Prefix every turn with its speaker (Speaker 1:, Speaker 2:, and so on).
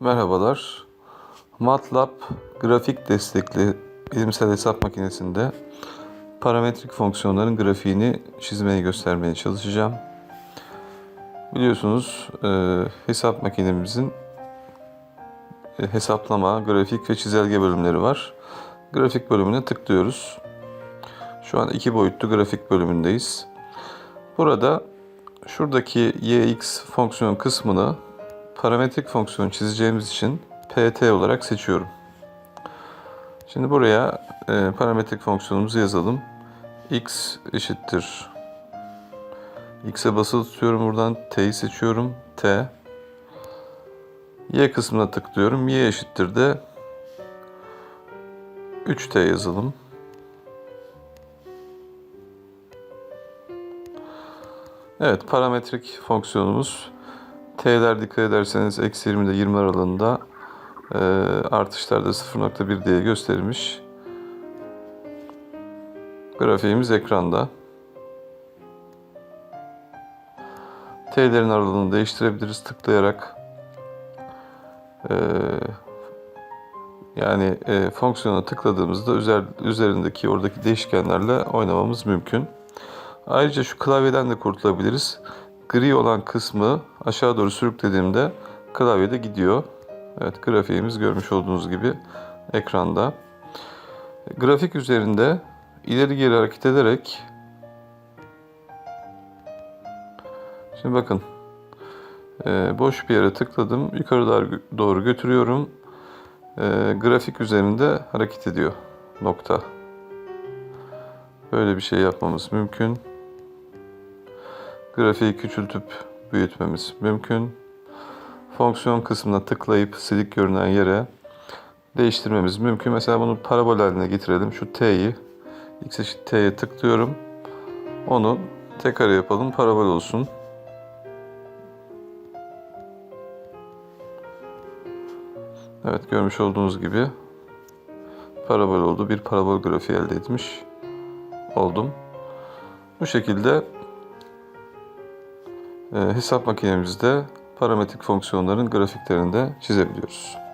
Speaker 1: Merhabalar. MATLAB grafik destekli bilimsel hesap makinesinde parametrik fonksiyonların grafiğini çizmeye göstermeye çalışacağım. Biliyorsunuz e, hesap makinemizin e, hesaplama, grafik ve çizelge bölümleri var. Grafik bölümüne tıklıyoruz. Şu an iki boyutlu grafik bölümündeyiz. Burada şuradaki yx fonksiyon kısmını parametrik fonksiyon çizeceğimiz için pt olarak seçiyorum. Şimdi buraya e, parametrik fonksiyonumuzu yazalım. x eşittir. x'e basılı tutuyorum buradan. t'yi seçiyorum. t. y kısmına tıklıyorum. y eşittir de 3t yazalım. Evet, parametrik fonksiyonumuz t'ler dikkat ederseniz eksi 20 ile 20 aralığında e, artışlarda 0.1 diye gösterilmiş. Grafiğimiz ekranda. T'lerin aralığını değiştirebiliriz tıklayarak. E, yani e, fonksiyona tıkladığımızda üzer, üzerindeki oradaki değişkenlerle oynamamız mümkün. Ayrıca şu klavyeden de kurtulabiliriz. Gri olan kısmı aşağı doğru sürüklediğimde klavyede gidiyor. Evet grafiğimiz görmüş olduğunuz gibi ekranda. Grafik üzerinde ileri geri hareket ederek Şimdi bakın e, boş bir yere tıkladım. Yukarı doğru götürüyorum. E, grafik üzerinde hareket ediyor. Nokta. Böyle bir şey yapmamız mümkün. Grafiği küçültüp büyütmemiz mümkün. Fonksiyon kısmına tıklayıp silik görünen yere değiştirmemiz mümkün. Mesela bunu parabol haline getirelim. Şu t'yi x eşit t'ye tıklıyorum. Onu tek kare yapalım. Parabol olsun. Evet görmüş olduğunuz gibi parabol oldu. Bir parabol grafiği elde etmiş oldum. Bu şekilde hesap makinemizde parametrik fonksiyonların grafiklerini de çizebiliyoruz.